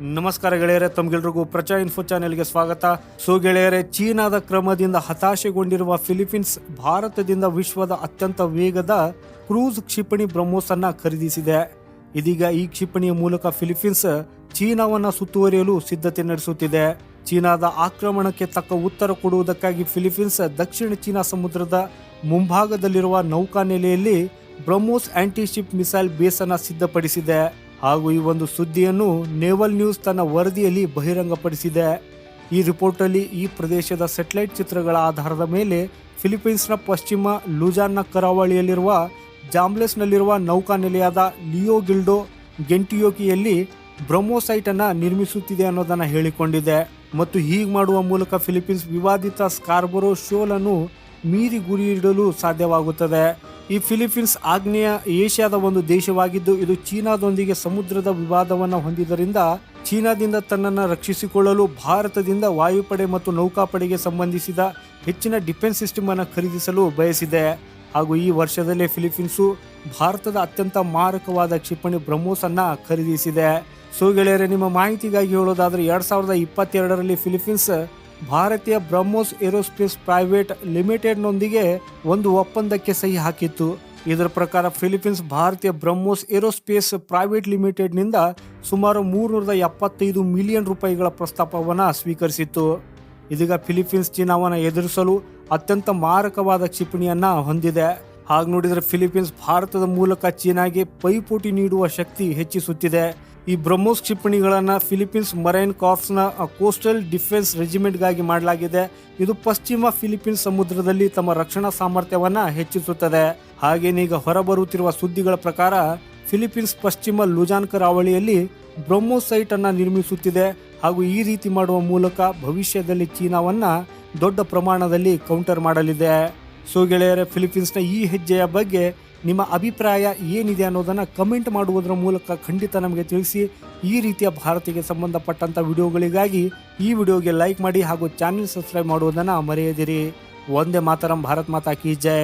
ನಮಸ್ಕಾರ ಗೆಳೆಯರೆ, ತಮ್ಗೆಲ್ರಿಗೂ ಪ್ರಜಾ ಇನ್ಫೋ ಚಾನೆಲ್ಗೆ ಸ್ವಾಗತ. ಸೊ ಗೆಳೆಯರೆ, ಚೀನಾದ ಕ್ರಮದಿಂದ ಹತಾಶೆಗೊಂಡಿರುವ ಫಿಲಿಪೀನ್ಸ್ ಭಾರತದಿಂದ ವಿಶ್ವದ ಅತ್ಯಂತ ವೇಗದ ಕ್ರೂಸ್ ಕ್ಷಿಪಣಿ ಬ್ರಹ್ಮೋಸ್ ಅನ್ನ ಖರೀದಿಸಿದೆ. ಇದೀಗ ಈ ಕ್ಷಿಪಣಿಯ ಮೂಲಕ ಫಿಲಿಪೀನ್ಸ್ ಚೀನಾವನ್ನ ಸುತ್ತುವರಿಯಲು ಸಿದ್ಧತೆ ನಡೆಸುತ್ತಿದೆ. ಚೀನಾದ ಆಕ್ರಮಣಕ್ಕೆ ತಕ್ಕ ಉತ್ತರ ಕೊಡುವುದಕ್ಕಾಗಿ ಫಿಲಿಪೀನ್ಸ್ ದಕ್ಷಿಣ ಚೀನಾ ಸಮುದ್ರದ ಮುಂಭಾಗದಲ್ಲಿರುವ ನೌಕಾನೆಲೆಯಲ್ಲಿ BrahMos anti ship missile base ಅನ್ನ ಸಿದ್ಧಪಡಿಸಿದೆ. ಹಾಗೂ ಈ ಒಂದು ಸುದ್ದಿಯನ್ನು ನೇವಲ್ ನ್ಯೂಸ್ ತನ್ನ ವರದಿಯಲ್ಲಿ ಬಹಿರಂಗಪಡಿಸಿದೆ. ಈ ರಿಪೋರ್ಟಲ್ಲಿ ಈ ಪ್ರದೇಶದ ಸೆಟಲೈಟ್ ಚಿತ್ರಗಳ ಆಧಾರದ ಮೇಲೆ ಫಿಲಿಪೀನ್ಸ್ನ ಪಶ್ಚಿಮ ಲುಜಾನ್ನ ಕರಾವಳಿಯಲ್ಲಿರುವ ಜಾಂಬ್ಲೆಸ್ನಲ್ಲಿರುವ ನೌಕಾನೆಲೆಯಾದ ಲಿಯೋ ಗಿಲ್ಡೋ ಗೆಂಟಿಯೋಕಿಯಲ್ಲಿ ಬ್ರಹ್ಮೋಸೈಟ್ ಅನ್ನ ನಿರ್ಮಿಸುತ್ತಿದೆ ಅನ್ನೋದನ್ನು ಹೇಳಿಕೊಂಡಿದೆ. ಮತ್ತು ಹೀಗೆ ಮಾಡುವ ಮೂಲಕ ಫಿಲಿಪೀನ್ಸ್ ವಿವಾದಿತ ಸ್ಕಾರ್ಬರೋ ಶೋಲನ್ನು ಮೀರಿ ಗುರಿಯಿಡಲು ಸಾಧ್ಯವಾಗುತ್ತದೆ. ಈ ಫಿಲಿಪೀನ್ಸ್ ಆಗ್ನೇಯ ಏಷ್ಯಾದ ಒಂದು ದೇಶವಾಗಿದ್ದು, ಇದು ಚೀನಾದೊಂದಿಗೆ ಸಮುದ್ರದ ವಿವಾದವನ್ನು ಹೊಂದಿದ್ದರಿಂದ ಚೀನಾದಿಂದ ತನ್ನನ್ನು ರಕ್ಷಿಸಿಕೊಳ್ಳಲು ಭಾರತದಿಂದ ವಾಯುಪಡೆ ಮತ್ತು ನೌಕಾಪಡೆಗೆ ಸಂಬಂಧಿಸಿದ ಹೆಚ್ಚಿನ ಡಿಫೆನ್ಸ್ ಸಿಸ್ಟಮ್ ಅನ್ನು ಖರೀದಿಸಲು ಬಯಸಿದೆ. ಹಾಗೂ ಈ ವರ್ಷದಲ್ಲೇ ಫಿಲಿಪೀನ್ಸು ಭಾರತದ ಅತ್ಯಂತ ಮಾರಕವಾದ ಕ್ಷಿಪಣಿ ಬ್ರಹ್ಮೋಸ್ ಅನ್ನ ಖರೀದಿಸಿದೆ. ಸೊ, ಗೆಳೆಯರೆ, ನಿಮ್ಮ ಮಾಹಿತಿಗಾಗಿ ಹೇಳೋದಾದ್ರೆ, ಎರಡ್ ಸಾವಿರದ ಇಪ್ಪತ್ತೆರಡರಲ್ಲಿ ಫಿಲಿಪೀನ್ಸ್ ಭಾರತೀಯ ಬ್ರಹ್ಮೋಸ್ ಏರೋಸ್ಪೇಸ್ ಪ್ರೈವೇಟ್ ಲಿಮಿಟೆಡ್ನೊಂದಿಗೆ ಒಂದು ಒಪ್ಪಂದಕ್ಕೆ ಸಹಿ ಹಾಕಿತ್ತು. ಇದರ ಪ್ರಕಾರ ಫಿಲಿಪೀನ್ಸ್ ಭಾರತೀಯ ಬ್ರಹ್ಮೋಸ್ ಏರೋಸ್ಪೇಸ್ ಪ್ರೈವೇಟ್ ಲಿಮಿಟೆಡ್ನಿಂದ ಸುಮಾರು ಮೂರ್ನೂರದ ಎಪ್ಪತ್ತೈದು ಮಿಲಿಯನ್ ರೂಪಾಯಿಗಳ ಪ್ರಸ್ತಾಪವನ್ನು ಸ್ವೀಕರಿಸಿತ್ತು. ಇದೀಗ ಫಿಲಿಪೀನ್ಸ್ ಚೀನಾವನ್ನು ಎದುರಿಸಲು ಅತ್ಯಂತ ಮಾರಕವಾದ ಕ್ಷಿಪಣಿಯನ್ನ ಹೊಂದಿದೆ. ಹಾಗೆ ನೋಡಿದರೆ ಫಿಲಿಪೀನ್ಸ್ ಭಾರತದ ಮೂಲಕ ಚೀನಾಗೆ ಪೈಪೋಟಿ ನೀಡುವ ಶಕ್ತಿ ಹೆಚ್ಚಿಸುತ್ತಿದೆ. ಈ ಬ್ರಹ್ಮೋಸ್ ಕ್ಷಿಪಣಿಗಳನ್ನು ಫಿಲಿಪೀನ್ಸ್ ಮರೈನ್ ಕಾರ್ಪ್ಸ್ನ ಕೋಸ್ಟಲ್ ಡಿಫೆನ್ಸ್ ರೆಜಿಮೆಂಟ್ಗಾಗಿ ಮಾಡಲಾಗಿದೆ. ಇದು ಪಶ್ಚಿಮ ಫಿಲಿಪೀನ್ಸ್ ಸಮುದ್ರದಲ್ಲಿ ತಮ್ಮ ರಕ್ಷಣಾ ಸಾಮರ್ಥ್ಯವನ್ನು ಹೆಚ್ಚಿಸುತ್ತದೆ. ಹಾಗೇನೀಗ ಹೊರಬರುತ್ತಿರುವ ಸುದ್ದಿಗಳ ಪ್ರಕಾರ, ಫಿಲಿಪೀನ್ಸ್ ಪಶ್ಚಿಮ ಲುಜಾನ್ ಕರಾವಳಿಯಲ್ಲಿ ಬ್ರಹ್ಮೋಸೈಟ್ ಅನ್ನು ನಿರ್ಮಿಸುತ್ತಿದೆ. ಹಾಗೂ ಈ ರೀತಿ ಮಾಡುವ ಮೂಲಕ ಭವಿಷ್ಯದಲ್ಲಿ ಚೀನಾವನ್ನ ದೊಡ್ಡ ಪ್ರಮಾಣದಲ್ಲಿ ಕೌಂಟರ್ ಮಾಡಲಿದೆ. ಸೊ ಗೆಳೆಯರೆ ಫಿಲಿಪೀನ್ಸ್ನ ಈ ಹೆಜ್ಜೆಯ ಬಗ್ಗೆ ನಿಮ್ಮ ಅಭಿಪ್ರಾಯ ಏನಿದೆ ಅನ್ನೋದನ್ನು ಕಮೆಂಟ್ ಮಾಡುವುದರ ಮೂಲಕ ಖಂಡಿತ ನಮಗೆ ತಿಳಿಸಿ. ಈ ರೀತಿಯ ಭಾರತಿಗೆ ಸಂಬಂಧಪಟ್ಟಂಥ ವಿಡಿಯೋಗಳಿಗಾಗಿ ಈ ವಿಡಿಯೋಗೆ ಲೈಕ್ ಮಾಡಿ ಹಾಗೂ ಚಾನೆಲ್ ಸಬ್ಸ್ಕ್ರೈಬ್ ಮಾಡುವುದನ್ನು ಮರೆಯದಿರಿ. ಒಂದೇ ಮಾತರಂ, ಭಾರತ್ ಮಾತಾ ಕಿ ಜೈ.